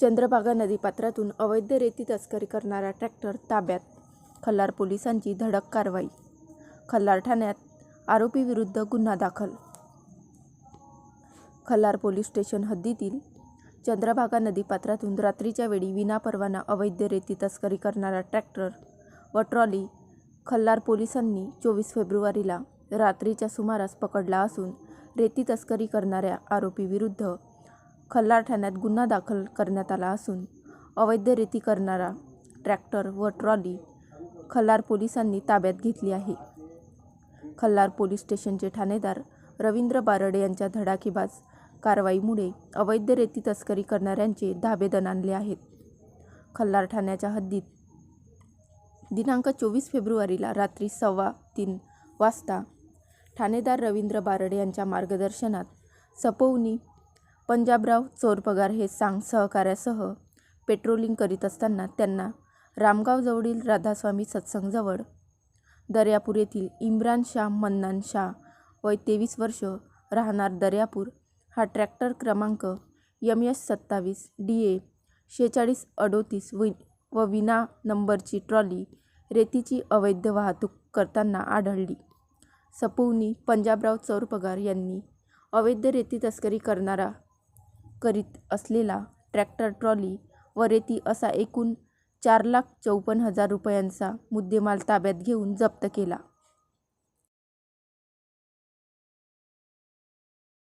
चंद्रभागा नदीपात्रातून अवैध रेती तस्करी करणारा ट्रॅक्टर ताब्यात. खल्लार पोलिसांची धडक कारवाई. खल्लार ठाण्यात आरोपीविरुद्ध गुन्हा दाखल. खल्लार पोलीस स्टेशन हद्दीतील चंद्रभागा नदीपात्रातून रात्रीच्या वेळी विनापरवाना अवैध रेती तस्करी करणारा ट्रॅक्टर व ट्रॉली खल्लार पोलिसांनी चोवीस फेब्रुवारीला रात्रीच्या सुमारास पकडला असून रेती तस्करी करणाऱ्या आरोपीविरुद्ध खल्लार ठाण्यात गुन्हा दाखल करण्यात आला असून अवैध रेती करणारा ट्रॅक्टर व ट्रॉली खल्लार पोलिसांनी ताब्यात घेतली आहे. खल्लार पोलीस स्टेशनचे ठाणेदार रवींद्र बारडे यांच्या धडाकेबाज कारवाईमुळे अवैध रेती तस्करी करणाऱ्यांचे धाबे दणाणले आहेत. खल्लार ठाण्याच्या हद्दीत दिनांक चोवीस फेब्रुवारीला रात्री सव्वा तीन वाजता ठाणेदार रवींद्र बारडे यांच्या मार्गदर्शनात सपौनी पंजाबराव चोरपगार हे सांग सहकाऱ्यासह पेट्रोलिंग करीत असताना त्यांना रामगावजवळील राधास्वामी सत्संगजवळ दर्यापूर येथील इम्रान शाह मन्नान शाह वय तेवीस वर्ष राहणार दर्यापूर हा ट्रॅक्टर क्रमांक यम एस सत्तावीस डी ए शेहेचाळीस अडोतीस वि व विना नंबरची ट्रॉली रेतीची अवैध वाहतूक करताना आढळली. सपुवनी पंजाबराव चौरपगार यांनी अवैध रेती तस्करी करणारा करीत असलेला ट्रॅक्टर ट्रॉली व रेती असा एकूण चार लाख चौपन्न हजार रुपयांचा मुद्देमाल ताब्यात घेऊन जप्त केला.